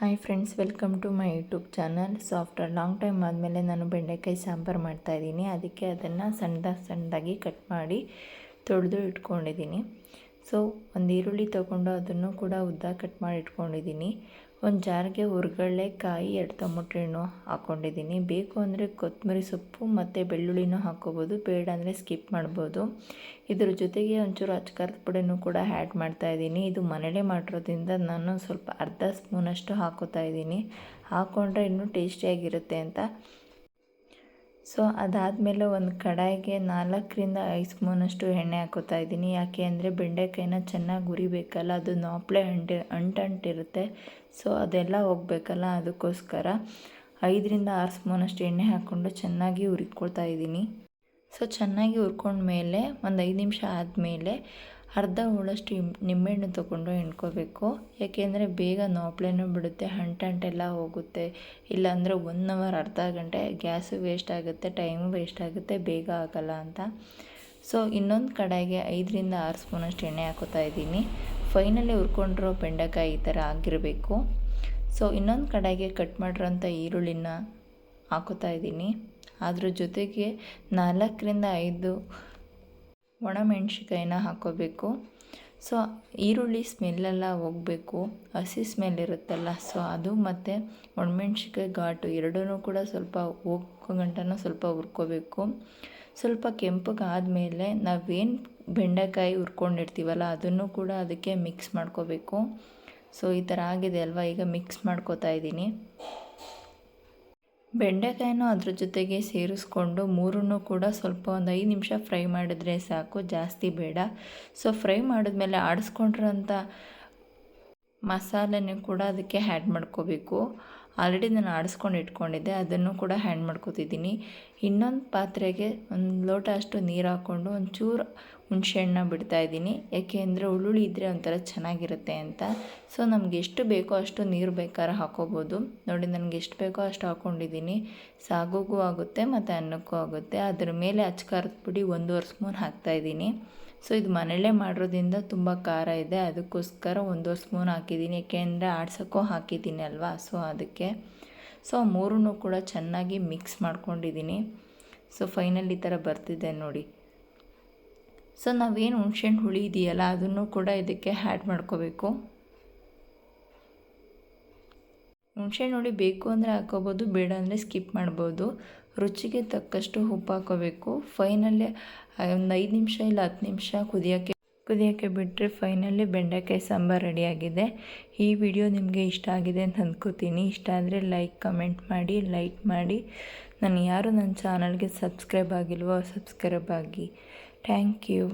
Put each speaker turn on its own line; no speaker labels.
Hi friends welcome to my YouTube channel so after long time ಆದಮೇಲೆ ನಾನು ಬೆಂಡೆಕಾಯಿ ಸಾಂಬಾರು ಮಾಡ್ತಾಯಿದ್ದೀನಿ ಅದಕ್ಕೆ ಅದನ್ನು ಸಣ್ಣದಾಗಿ ಸಣ್ಣದಾಗಿ ಕಟ್ ಮಾಡಿ ತೊಳೆದು ಇಟ್ಕೊಂಡಿದ್ದೀನಿ. ಸೊ, ಒಂದು ಈರುಳ್ಳಿ ತೊಗೊಂಡು ಅದನ್ನು ಕೂಡ ಉದ್ದ ಕಟ್ ಮಾಡಿ ಇಟ್ಕೊಂಡಿದ್ದೀನಿ. ಒಂದು ಜಾರಿಗೆ ಹುರ್ಗಳ್ಳೆ ಕಾಯಿ, ಎರಡು ಟೊಮೊಟೊ ಹಣ್ಣು ಹಾಕ್ಕೊಂಡಿದ್ದೀನಿ ಬೇಕು ಅಂದರೆ ಕೊತ್ತಂಬರಿ ಸೊಪ್ಪು ಮತ್ತು ಬೆಳ್ಳುಳ್ಳಿನೂ ಹಾಕ್ಕೋಬೋದು. ಬೇಡ ಅಂದರೆ ಸ್ಕಿಪ್ ಮಾಡ್ಬೋದು. ಇದ್ರ ಜೊತೆಗೆ ಒಂಚೂರು ಅಚ್ಕಾರದ ಪುಡಿನೂ ಕೂಡ ಆ್ಯಡ್ ಮಾಡ್ತಾಯಿದ್ದೀನಿ ಇದು ಮನೆಯಲ್ಲೇ ಮಾಡಿರೋದ್ರಿಂದ ನಾನು ಸ್ವಲ್ಪ ಅರ್ಧ ಸ್ಪೂನಷ್ಟು ಹಾಕೋತಾ ಇದ್ದೀನಿ. ಹಾಕ್ಕೊಂಡ್ರೆ ಇನ್ನೂ ಟೇಸ್ಟಿಯಾಗಿರುತ್ತೆ ಅಂತ ಸೊ ಅದಾದಮೇಲೆ ಒಂದು ಕಡಾಯಿಗೆ ನಾಲ್ಕರಿಂದ ಐದು ಸ್ಪೂನಷ್ಟು ಎಣ್ಣೆ ಹಾಕೋತಾ ಇದ್ದೀನಿ. ಯಾಕೆ ಅಂದರೆ ಬೆಂಡೆಕಾಯಿನ ಚೆನ್ನಾಗಿ ಉರಿಬೇಕಲ್ಲ ಅದು ನಾಪ್ಲೆ ಅಂಟಿ ಅಂಟಂಟಿರುತ್ತೆ. ಸೊ ಅದೆಲ್ಲ ಹೋಗ್ಬೇಕಲ್ಲ ಅದಕ್ಕೋಸ್ಕರ ಐದರಿಂದ ಆರು ಸ್ಪೂನಷ್ಟು ಎಣ್ಣೆ ಹಾಕ್ಕೊಂಡು ಚೆನ್ನಾಗಿ ಹುರಿಕೊಳ್ತಾ ಇದ್ದೀನಿ. ಸೊ ಚೆನ್ನಾಗಿ ಹುರ್ಕೊಂಡ್ಮೇಲೆ ಒಂದು ಐದು ನಿಮಿಷ ಆದಮೇಲೆ ಅರ್ಧ ಹೋಳಷ್ಟು ನಿಂಬೆಹಣ್ಣು ತೊಗೊಂಡು ಹಿಂಡ್ಕೋಬೇಕು ಯಾಕೆಂದರೆ ಬೇಗ ನೋಪ್ಲೆನೂ ಬಿಡುತ್ತೆ ಹಂಟಂಟೆಲ್ಲ ಹೋಗುತ್ತೆ. ಇಲ್ಲಾಂದರೆ ಒನ್ ಅವರ್, ಅರ್ಧ ಗಂಟೆ ಗ್ಯಾಸು ವೇಸ್ಟ್ ಆಗುತ್ತೆ, ಟೈಮು ವೇಸ್ಟ್ ಆಗುತ್ತೆ, ಬೇಗ ಆಗಲ್ಲ ಅಂತ. ಸೊ, ಇನ್ನೊಂದು ಕಡೆಗೆ ಐದರಿಂದ ಆರು ಸ್ಪೂನಷ್ಟು ಎಣ್ಣೆ ಹಾಕೋತಾ ಇದ್ದೀನಿ. ಫೈನಲಿ ಹುರ್ಕೊಂಡಿರೋ ಬೆಂಡೆಕಾಯಿ ಈ ಥರ ಆಗಿರಬೇಕು. ಸೊ, ಇನ್ನೊಂದು ಕಡೆಗೆ ಕಟ್ ಮಾಡಿರೋಂಥ ಈರುಳ್ಳಿನ ಹಾಕೋತಾ ಇದ್ದೀನಿ. ಅದ್ರ ಜೊತೆಗೆ ನಾಲ್ಕರಿಂದ ಐದು ಒಣಮೆಣ್ಸಿಕಾಯಿನ ಹಾಕ್ಕೋಬೇಕು ಸೊ ಈರುಳ್ಳಿ ಸ್ಮೆಲ್ಲೆಲ್ಲ ಹೋಗಬೇಕು. ಹಸಿ ಸ್ಮೆಲ್ ಇರುತ್ತಲ್ಲ ಸೊ ಅದು ಮತ್ತು ಒಣಮೆಣ್ಸಿಕಾಯಿ ಘಾಟು ಎರಡೂ ಕೂಡ ಸ್ವಲ್ಪ ಹೋಗೋ ಗಂಟನೂ ಸ್ವಲ್ಪ ಹುರ್ಕೋಬೇಕು. ಸ್ವಲ್ಪ ಕೆಂಪಗೆ ಆದಮೇಲೆ ನಾವೇನು ಬೆಂಡೆಕಾಯಿ ಹುರ್ಕೊಂಡಿರ್ತೀವಲ್ಲ, ಅದನ್ನು ಕೂಡ ಅದಕ್ಕೆ ಮಿಕ್ಸ್ ಮಾಡ್ಕೋಬೇಕು. ಸೊ ಈ ಥರ ಆಗಿದೆ ಅಲ್ವಾ? ಈಗ ಮಿಕ್ಸ್ ಮಾಡ್ಕೋತಾ ಇದ್ದೀನಿ. ಬೆಂಡೆಕಾಯಿನೂ ಅದ್ರ ಜೊತೆಗೆ ಸೇರಿಸ್ಕೊಂಡು ಮೂರನ್ನು ಕೂಡ ಸ್ವಲ್ಪ ಒಂದು ಐದು ನಿಮಿಷ ಫ್ರೈ ಮಾಡಿದ್ರೆ ಸಾಕು, ಜಾಸ್ತಿ ಬೇಡ. ಸೊ ಫ್ರೈ ಮಾಡಿದ್ಮೇಲೆ ಆಡಿಸ್ಕೊಂಡಿರೋಂಥ ಮಸಾಲೆನೂ ಕೂಡ ಅದಕ್ಕೆ ಆ್ಯಡ್ ಮಾಡ್ಕೋಬೇಕು. ಆಲ್ರೆಡಿ ನಾನು ಆಡಿಸ್ಕೊಂಡು ಇಟ್ಕೊಂಡಿದ್ದೆ, ಅದನ್ನು ಕೂಡ ಹ್ಯಾಂಡ್ ಮಾಡ್ಕೊತಿದ್ದೀನಿ. ಇನ್ನೊಂದು ಪಾತ್ರೆಗೆ ಒಂದು ಲೋಟ ಅಷ್ಟು ನೀರು ಹಾಕ್ಕೊಂಡು ಒಂಚೂರು ಬಿಡ್ತಾ ಇದ್ದೀನಿ. ಯಾಕೆ ಅಂದರೆ ಹುಳುಳಿ ಇದ್ದರೆ ಒಂಥರ ಚೆನ್ನಾಗಿರುತ್ತೆ ಅಂತ. ಸೊ ನಮ್ಗೆ ಎಷ್ಟು ಬೇಕೋ ಅಷ್ಟು ನೀರು ಬೇಕಾದ್ರೆ ಹಾಕೋಬೋದು. ನೋಡಿ, ನನಗೆ ಎಷ್ಟು ಬೇಕೋ ಅಷ್ಟು ಹಾಕ್ಕೊಂಡಿದ್ದೀನಿ ಸಾಗುಗೂ ಆಗುತ್ತೆ ಮತ್ತು ಅನ್ನಕ್ಕೂ ಆಗುತ್ತೆ. ಅದ್ರ ಮೇಲೆ ಅಚ್ಕಾರದ ಪುಡಿ ಒಂದೂವರೆ ಸ್ಪೂನ್ ಹಾಕ್ತಾಯಿದ್ದೀನಿ ಸೊ ಇದು ಮನೇಲೇ ಮಾಡಿರೋದ್ರಿಂದ ತುಂಬ ಖಾರ ಇದೆ. ಅದಕ್ಕೋಸ್ಕರ ಒಂದೂವರೆ ಸ್ಪೂನ್ ಹಾಕಿದ್ದೀನಿ. ಏಕೆಂದರೆ ಆಡ್ಸೋಕ್ಕೂ ಹಾಕಿದ್ದೀನಿ ಅಲ್ವಾ? ಸೊ ಅದಕ್ಕೆ ಸೊ ಮೂರೂ ಕೂಡ ಚೆನ್ನಾಗಿ ಮಿಕ್ಸ್ ಮಾಡ್ಕೊಂಡಿದ್ದೀನಿ ಸೊ ಫೈನಲ್ ಈ ಥರ ಬರ್ತಿದೆ ನೋಡಿ. ಸೊ ನಾವೇನು ಹುಣ್ಸೆಹಣ್ಣು ಹುಳಿ ಇದೆಯಲ್ಲ, ಅದನ್ನು ಕೂಡ ಇದಕ್ಕೆ ಆ್ಯಡ್ ಮಾಡ್ಕೋಬೇಕು. ಹುಣ್ಸೆಹಣ್ಣು ಹುಳಿ ಬೇಕು ಅಂದರೆ ಹಾಕೋಬೋದು, ಬೇಡ ಅಂದರೆ ಸ್ಕಿಪ್ ಮಾಡ್ಬೋದು. ರುಚಿಗೆ ತಕ್ಕಷ್ಟು ಉಪ್ಪು ಹಾಕೋಬೇಕು. ಫೈನಲ್ಲೇ ಒಂದು ಐದು ನಿಮಿಷ ಇಲ್ಲ ಹತ್ತು ನಿಮಿಷ ಕುದಿಯೋಕ್ಕೆ ಕುದಿಯೋಕ್ಕೆ ಬಿಟ್ಟರೆ ಫೈನಲಿ ಬೆಂಡೆಕಾಯಿ ಸಾಂಬಾರು ರೆಡಿಯಾಗಿದೆ ಈ ವಿಡಿಯೋ ನಿಮಗೆ ಇಷ್ಟ ಆಗಿದೆ ಅಂತ ಅಂದ್ಕೋತೀನಿ ಇಷ್ಟ ಆದರೆ ಲೈಕ್ ಕಮೆಂಟ್ ಮಾಡಿ ಲೈಕ್ ಮಾಡಿ. ನಾನು ಯಾರು ನನ್ನ ಚಾನಲ್ಗೆ ಸಬ್ಸ್ಕ್ರೈಬ್ ಆಗಿಲ್ವೋ ಸಬ್ಸ್ಕ್ರೈಬ್ ಆಗಿ. Thank you